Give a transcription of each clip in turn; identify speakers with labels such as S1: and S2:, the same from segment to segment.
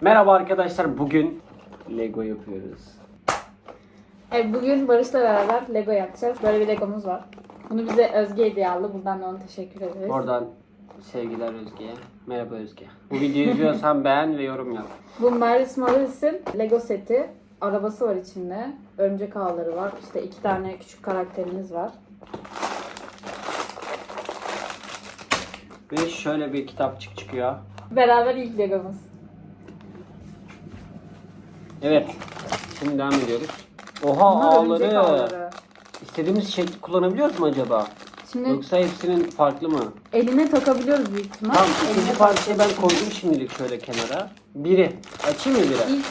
S1: Merhaba arkadaşlar. Bugün Lego yapıyoruz.
S2: Evet bugün Barış'la beraber Lego yapacağız. Böyle bir Legomuz var. Bunu bize Özge hediye aldı. Buradan da ona teşekkür ederiz.
S1: Oradan sevgiler Özge'ye. Merhaba Özge. Bu videoyu izliyorsan beğen ve yorum yap.
S2: Bu Maris Moralis'in Lego seti. Arabası var içinde. Örümcek ağları var. İşte iki tane küçük karakterimiz var.
S1: Ve şöyle bir kitapçık çıkıyor.
S2: Beraber ilk Legomuz.
S1: Evet. Şimdi devam ediyoruz. Oha
S2: Bunlar örümcek
S1: ağları.
S2: ağları.
S1: İstediğimiz şekli kullanabiliyoruz mu acaba?
S2: Şimdi
S1: Yoksa hepsinin farklı mı?
S2: eline takabiliyoruz büyük ihtimal.
S1: Tamam
S2: Eline
S1: ikinci parçayı ben koydum şimdilik şöyle kenara. Biri. Açayım mı biri?
S2: İlk,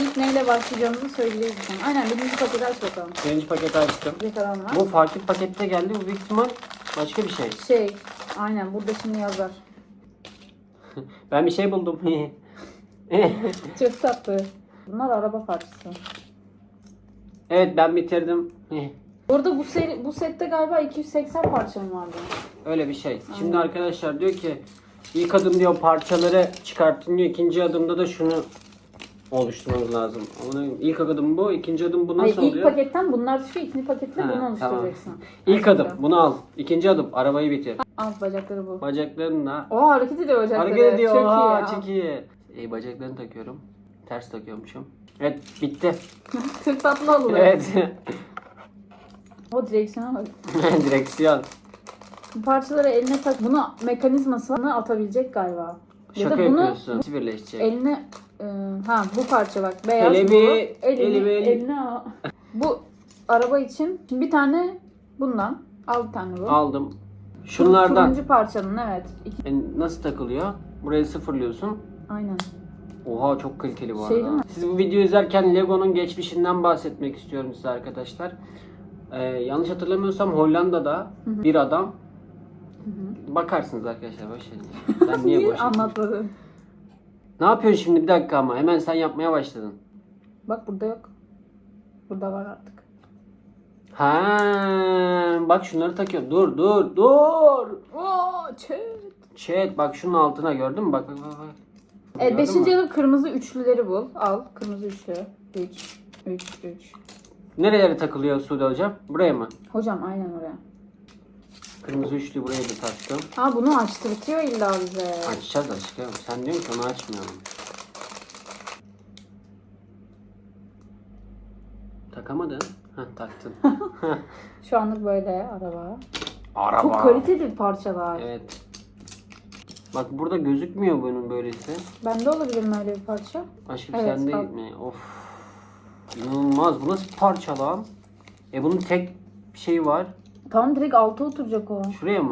S2: ilk neyle başlayacağımızı söyleyeceğiz. sana. Aynen birinci paketi aç bakalım.
S1: Birinci paketi açtım.
S2: Bir falan var.
S1: Bu farklı pakette geldi. Bu büyük ihtimal başka bir şey.
S2: Şey, aynen burada şimdi yazar.
S1: Ben bir şey buldum.
S2: Çok tatlı. Bunlar araba parçası.
S1: evet ben bitirdim.
S2: Burada bu seri, bu sette galiba 280 parça mı vardı?
S1: Öyle bir şey. Şimdi arkadaşlar diyor ki ilk adım diyor parçaları çıkartın diyor. İkinci adımda da şunu oluşturmamız lazım. Ama ilk adım bu, ikinci adım bu nasıl
S2: Hayır, ilk
S1: oluyor?
S2: paketten bunlar düşüyor, ikinci paketle
S1: Ha,
S2: bunu oluşturacaksın.
S1: İlk adım bunu al. İkinci adım arabayı bitir.
S2: Alt bacakları bu.
S1: Bacaklarını
S2: O hareket ediyor bacakları.
S1: hareket ediyor.
S2: Çok
S1: Oha,
S2: iyi. ya.
S1: çok iyi. İyi bacaklarını takıyorum. Ters takıyormuşum. Evet bitti.
S2: Çok tatlı oldu.
S1: evet.
S2: O direksiyona bak.
S1: Direksiyon.
S2: Bu parçaları eline tak. Bunu mekanizması var. Bunu atabilecek galiba. Ya
S1: Şaka
S2: da bunu
S1: yapıyorsun. Nasıl birleşecek?
S2: eline e, ha bu parça bak beyaz
S1: Ele
S2: bu.
S1: bir-
S2: Elini,
S1: eli bir-
S2: eline al. Bu araba için şimdi bir tane bundan. Al bir tane bu.
S1: Aldım. Şunlardan
S2: Turuncu parçanın evet. İki-
S1: Yani nasıl takılıyor? Burayı sıfırlıyorsun.
S2: Aynen.
S1: Oha çok kaliteli bu
S2: Şey
S1: arada. Siz bu videoyu izlerken Lego'nun geçmişinden bahsetmek istiyorum size arkadaşlar. Ee, yanlış hatırlamıyorsam Hollanda'da bir adam bakarsınız arkadaşlar boş verin. Ben niye boş
S2: anlatmadın?
S1: Ne yapıyorsun şimdi bir dakika ama hemen sen yapmaya başladın.
S2: Bak burada yok. Burada var artık.
S1: Ha, bak şunları takıyorum. Dur dur dur.
S2: Oo, çet.
S1: Chat bak şunun altına gördün mü? Bak bak bak.
S2: Evet,
S1: Gördün
S2: beşinci
S1: mü?
S2: adım kırmızı üçlüleri bul. Al. Kırmızı üçlü. Üç. Üç. Üç.
S1: Nerelere takılıyor Sude hocam? Buraya mı?
S2: Hocam aynen oraya.
S1: Kırmızı üçlü buraya da taktım.
S2: Ha bunu açtırtıyor illa bize.
S1: Açacağız aşkım. Sen diyorsun ki onu açmıyorum. Takamadın. Heh taktın.
S2: Şu anlık böyle araba.
S1: Araba.
S2: Çok kaliteli parçalar.
S1: Evet. Bak burada gözükmüyor bunun böylesi.
S2: Bende olabilir mi öyle bir parça?
S1: Aşkım
S2: Evet,
S1: sen
S2: al.
S1: mi? Of. İnanılmaz. Bu nasıl bir parça lan? E bunun tek şeyi var.
S2: Tamam direkt alta oturacak o.
S1: Şuraya mı?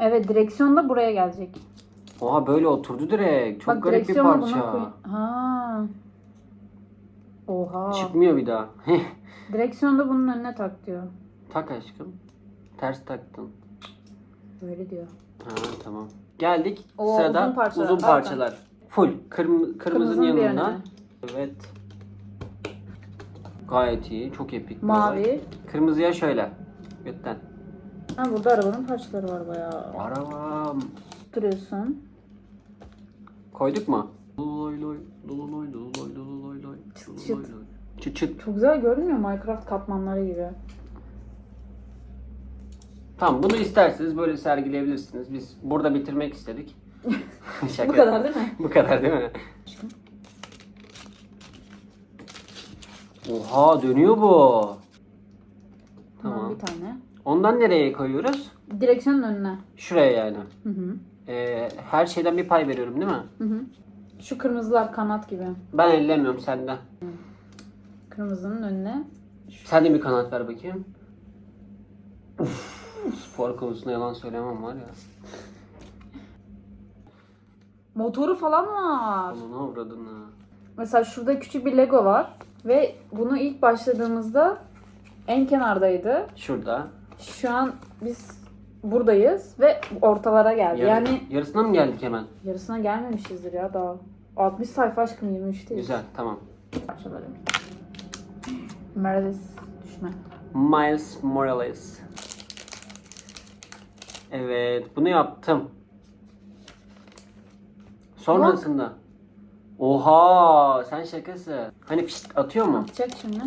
S2: Evet direksiyon da buraya gelecek.
S1: Oha böyle oturdu direkt. Çok
S2: Bak
S1: garip bir
S2: direksiyonu
S1: parça.
S2: buna koy. Ha. Oha.
S1: Çıkmıyor bir daha.
S2: Direksiyonu da bunun önüne tak diyor.
S1: tak aşkım. Ters taktın.
S2: Böyle diyor.
S1: Ha tamam. Geldik
S2: Oo,
S1: sırada
S2: uzun parçalar.
S1: uzun
S2: Al
S1: parçalar. Full. Kırm kırmızının
S2: Kırmızının bir
S1: yanında.
S2: önüne.
S1: Evet. Gayet iyi. Çok epik. bir
S2: Mavi.
S1: Kırmızıya şöyle. Götten.
S2: Ha burada arabanın parçaları var bayağı.
S1: Arabam.
S2: Duruyorsun.
S1: Koyduk mu? Loy loy loy loy loy loy loy.
S2: Çıt çıt.
S1: loy. Çıt çıt.
S2: Çok güzel görünmüyor Minecraft katmanları gibi.
S1: Tamam bunu isterseniz böyle sergileyebilirsiniz. Biz burada bitirmek istedik. Şaka.
S2: Bu kadar değil mi?
S1: Bu kadar değil mi? Oha dönüyor bu.
S2: Tamam. Bir tane.
S1: Ondan nereye koyuyoruz?
S2: Direksiyonun önüne.
S1: Şuraya yani.
S2: Hı hı.
S1: Ee, her şeyden bir pay veriyorum değil mi?
S2: Hı hı. Şu kırmızılar kanat gibi.
S1: Ben ellemiyorum senden.
S2: Kırmızının önüne.
S1: Sen de bir kanat ver bakayım. Uf, spor konusunda yalan söylemem var ya.
S2: Motoru falan var.
S1: Onu ne avradın ha.
S2: Mesela şurada küçük bir Lego var. Ve bunu ilk başladığımızda en kenardaydı.
S1: Şurada.
S2: Şu an biz buradayız ve ortalara geldi.
S1: Yarı-
S2: Yani
S1: yarısına mı geldik hemen?
S2: yarısına gelmemişizdir ya daha. 60 sayfa aşkım 23 değil.
S1: Güzel tamam.
S2: Parçaları. Meredith düşme.
S1: Miles Morales. Evet bunu yaptım. Sonrasında Oha sen şakası. Hani fişt atıyor mu?
S2: Atacak şimdi.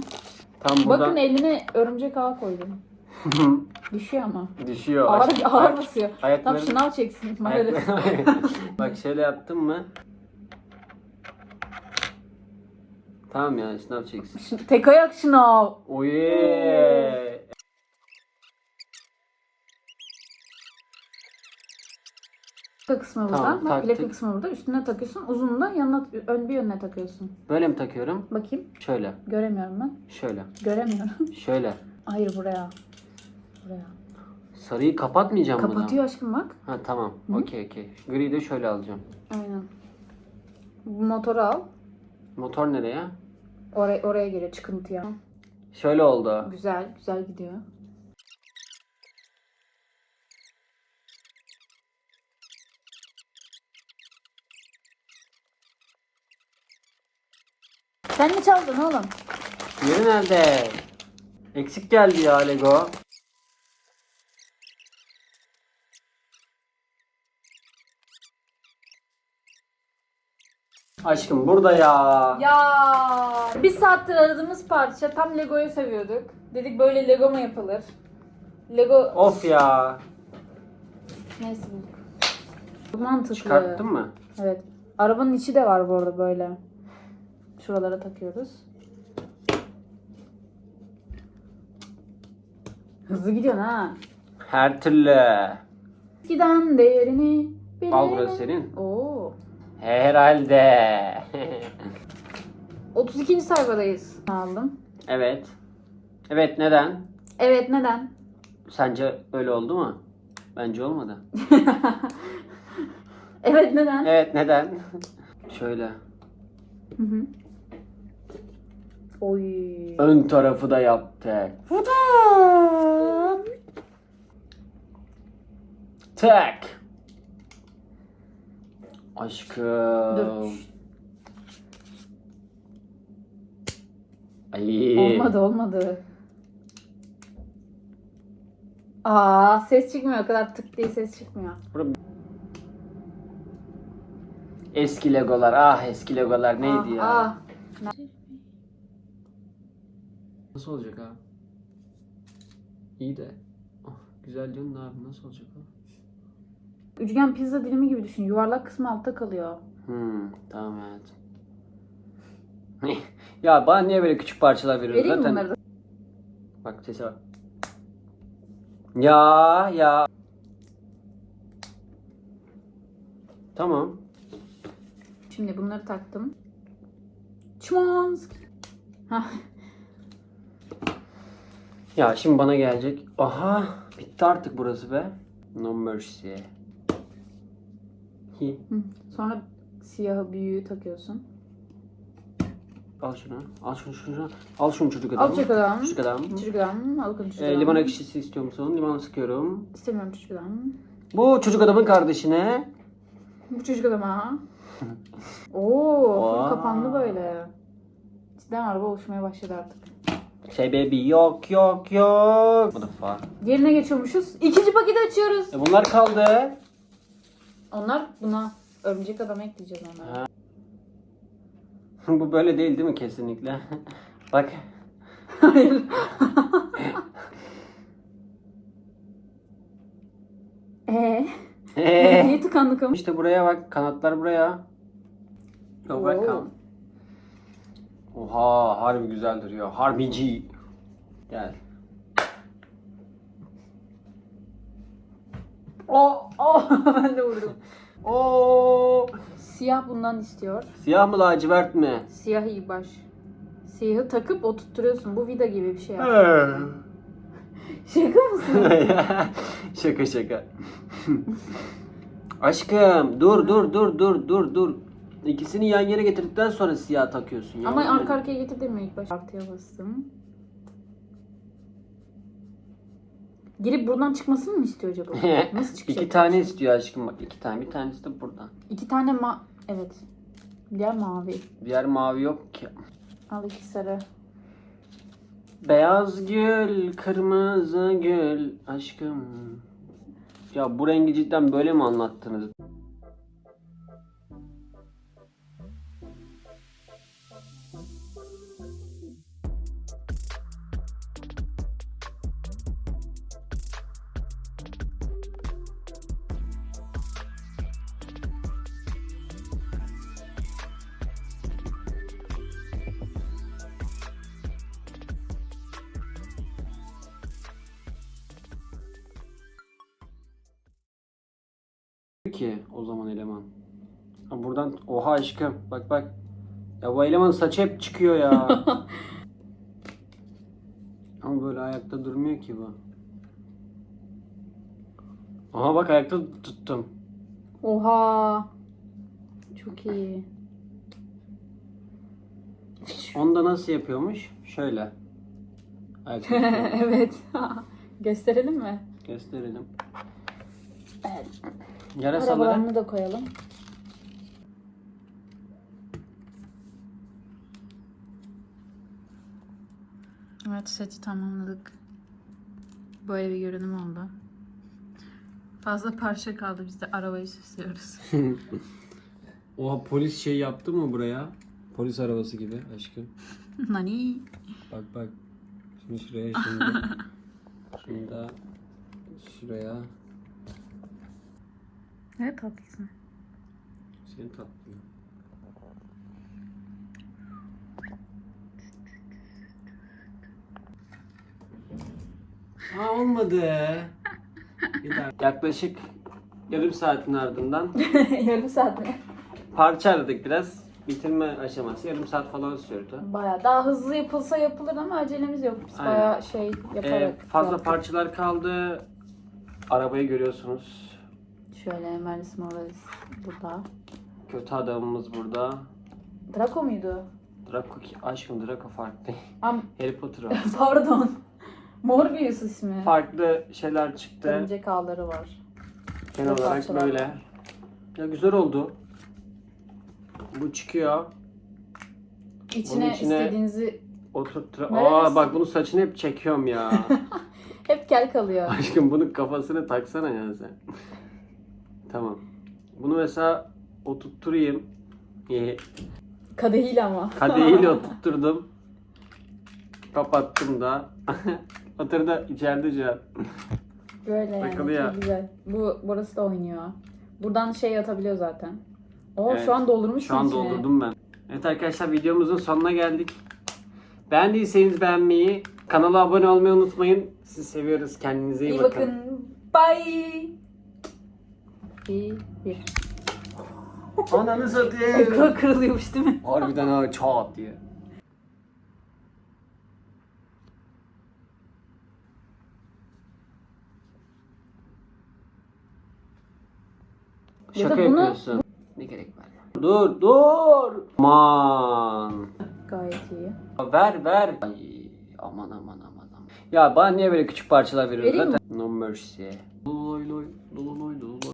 S1: Tam buradan
S2: Bakın eline örümcek ağı koydum. Düşüyor ama.
S1: düşüyor.
S2: Ağır,
S1: Ayak-
S2: ağır basıyor.
S1: ayakları-
S2: Tam şınav çeksin. maalesef.
S1: Bak şöyle yaptın mı? Tamam ya sınav çeksin.
S2: Şu- Tek ayak şınav.
S1: Oye.
S2: Plaka kısmı burada.
S1: Tamam,
S2: Bak
S1: taktık.
S2: plaka kısmı burada. Üstüne takıyorsun. Uzun da yanına, ön bir yönüne takıyorsun.
S1: Böyle mi takıyorum?
S2: Bakayım.
S1: Şöyle.
S2: Göremiyorum ben.
S1: Şöyle.
S2: Göremiyorum.
S1: Şöyle.
S2: Hayır buraya. Buraya.
S1: Sarıyı kapatmayacağım bunu.
S2: Kapatıyor aşkım bak.
S1: Ha tamam. Okey okey. Gri de şöyle alacağım.
S2: Aynen. Bu motoru al.
S1: Motor nereye?
S2: Oraya, oraya geliyor çıkıntıya.
S1: Şöyle oldu.
S2: Güzel. Güzel gidiyor. Sen mi çaldın oğlum?
S1: Yeri nerede? Eksik geldi ya Lego. Aşkım burada ya.
S2: Ya bir saattir aradığımız parça tam Lego'yu seviyorduk. Dedik böyle Lego mu yapılır? Lego
S1: Of ya.
S2: neyse bulduk. Bu mantıklı.
S1: Çıkarttın mı?
S2: Evet. Arabanın içi de var bu arada böyle. Şuralara takıyoruz. Hızlı gidiyorsun ha.
S1: Her türlü.
S2: Giden değerini
S1: Al burası senin.
S2: Oo.
S1: Herhalde.
S2: 32. sayfadayız. Aldım.
S1: evet. Evet neden?
S2: Evet neden?
S1: Sence öyle oldu mu? Bence olmadı.
S2: Evet neden?
S1: Evet neden? Şöyle.
S2: Hı hı. Oy.
S1: Ön tarafı da yaptık. Tak. Aşkım.
S2: Dur.
S1: Ay.
S2: Olmadı olmadı. Aa ses çıkmıyor o kadar tık diye ses çıkmıyor.
S1: Eski legolar. Ah eski legolar neydi
S2: Ah,
S1: ya?
S2: ah.
S1: Nasıl olacak abi? İyi de. Ah, güzel diyorsun da abi nasıl olacak o?
S2: Üçgen pizza dilimi gibi düşün. Yuvarlak kısmı altta kalıyor.
S1: Hmm, tamam hayatım. ya bana niye böyle küçük parçalar veriyorsun
S2: Vereyim
S1: zaten?
S2: bunları da?
S1: Bak sese bak. Ya ya. Tamam.
S2: Şimdi bunları taktım. Çmonsk. Hah.
S1: Ya şimdi bana gelecek. Aha bitti artık burası be. No mercy. Hi.
S2: Hı. Sonra siyahı büyüğü takıyorsun.
S1: Al şunu. Al şunu şunu. Al şunu çocuk adam.
S2: Al çocuk adam.
S1: Çocuk adam.
S2: Çocuk adam. Al bakalım çocuk
S1: Ee,
S2: adam.
S1: limon ekşisi istiyor musun? Limon sıkıyorum.
S2: İstemiyorum çocuk adam.
S1: Bu çocuk adamın kardeşine.
S2: Bu çocuk adam ha. Oo, kapandı böyle. Cidden araba oluşmaya başladı artık.
S1: Sebebi yok yok yok. Bu defa.
S2: Yerine geçiyormuşuz. İkinci paketi açıyoruz.
S1: E bunlar kaldı.
S2: Onlar buna örümcek adam ekleyeceğiz onlara.
S1: Ha. Bu böyle değil değil mi kesinlikle? Bak.
S2: Hayır. Eee?
S1: Ee,
S2: Niye tıkandık ama?
S1: işte buraya bak. Kanatlar buraya. Back Oha harbi güzel duruyor. Harbici. Gel.
S2: Oh, oh. ben de vurdum.
S1: Oo.
S2: Siyah bundan istiyor.
S1: Siyah mı lacivert mi?
S2: Siyah iyi baş. Siyahı takıp oturtturuyorsun. Bu vida gibi bir şey yap. Şaka mısın?
S1: şaka şaka. Aşkım dur dur dur dur dur dur. İkisini yan yana getirdikten sonra siyah takıyorsun ya.
S2: Ama
S1: Olmadı.
S2: arka arkaya getirdim mi ilk başta? Artıya bastım. Girip buradan çıkmasını mı istiyor acaba? Nasıl çıkacak?
S1: İki tane istiyor aşkım bak iki tane bir tanesi de buradan.
S2: İki tane ma... Evet. Diğer mavi.
S1: Diğer mavi yok ki.
S2: Al iki sarı.
S1: Beyaz gül, kırmızı gül aşkım. Ya bu rengi cidden böyle mi anlattınız? Ki o zaman eleman. Ha buradan oha aşkım bak bak. Ya bu elemanın saçı hep çıkıyor ya. Ama böyle ayakta durmuyor ki bu. Aha bak ayakta tuttum.
S2: Oha. Çok iyi.
S1: Onu da nasıl yapıyormuş? Şöyle. Ayakta tutuyor.
S2: evet. Gösterelim mi?
S1: Gösterelim.
S2: Evet. Arabalarını da koyalım. Evet seti tamamladık. Böyle bir görünüm oldu. Fazla parça kaldı biz de arabayı süslüyoruz.
S1: Oha polis şey yaptı mı buraya? Polis arabası gibi aşkım.
S2: Nani?
S1: Bak bak. Şimdi şuraya şimdi. Şimdi da şuraya.
S2: Ne tatlısın.
S1: Senin tatlı. Aa olmadı. Yaklaşık yarım saatin ardından
S2: Yarım saat mi?
S1: parça aradık biraz. Bitirme aşaması yarım saat falan sürdü.
S2: Baya daha hızlı yapılsa yapılır ama acelemiz yok. Biz
S1: Aynen.
S2: baya şey
S1: Ee,
S2: yaparak
S1: fazla
S2: yaptık.
S1: parçalar kaldı. Arabayı görüyorsunuz.
S2: Şöyle Melis Morales burada.
S1: Kötü adamımız burada.
S2: Draco muydu?
S1: Draco ki aşkım Draco farklı.
S2: Am
S1: Harry Potter o.
S2: pardon. Morbius ismi.
S1: Farklı şeyler çıktı.
S2: Örümcek ağları var.
S1: Genel
S2: Çok
S1: olarak
S2: parçalar
S1: böyle.
S2: var.
S1: Ya güzel oldu. Bu çıkıyor.
S2: İçine,
S1: Bunun içine-
S2: istediğinizi
S1: Oturttur.
S2: Neresi?
S1: Aa bak bunu saçını hep çekiyorum ya.
S2: hep kel kalıyor.
S1: Aşkım bunun kafasını taksana ya sen. tamam. Bunu mesela oturtturayım.
S2: Kadehiyle ama.
S1: Kadehiyle oturtturdum. Kapattım da. Oturdu içeride şu an.
S2: Böyle yani.
S1: Takılıyor.
S2: Çok güzel. Bu burası da oynuyor. Buradan şey atabiliyor zaten. Oo
S1: Evet,
S2: şu an doldurmuşsun
S1: Şu an
S2: içine.
S1: doldurdum ben. Evet arkadaşlar videomuzun sonuna geldik. Beğendiyseniz beğenmeyi, kanala abone olmayı unutmayın. Sizi seviyoruz. Kendinize iyi,
S2: İyi
S1: bakın.
S2: bakın. Bye. Bir, bir.
S1: Ananı satayım.
S2: Ekran kırılıyormuş değil mi?
S1: Harbiden ha çat diye.
S2: Ya
S1: Şaka
S2: bunu-
S1: yapıyorsun. Ne gerek var ya? Dur dur. Aman.
S2: Gayet iyi.
S1: Ver ver. Ay, aman aman aman aman. Ya bana niye böyle küçük parçalar veriyorsun
S2: Vereyim
S1: zaten? No mercy. Loy loy loy loy loy.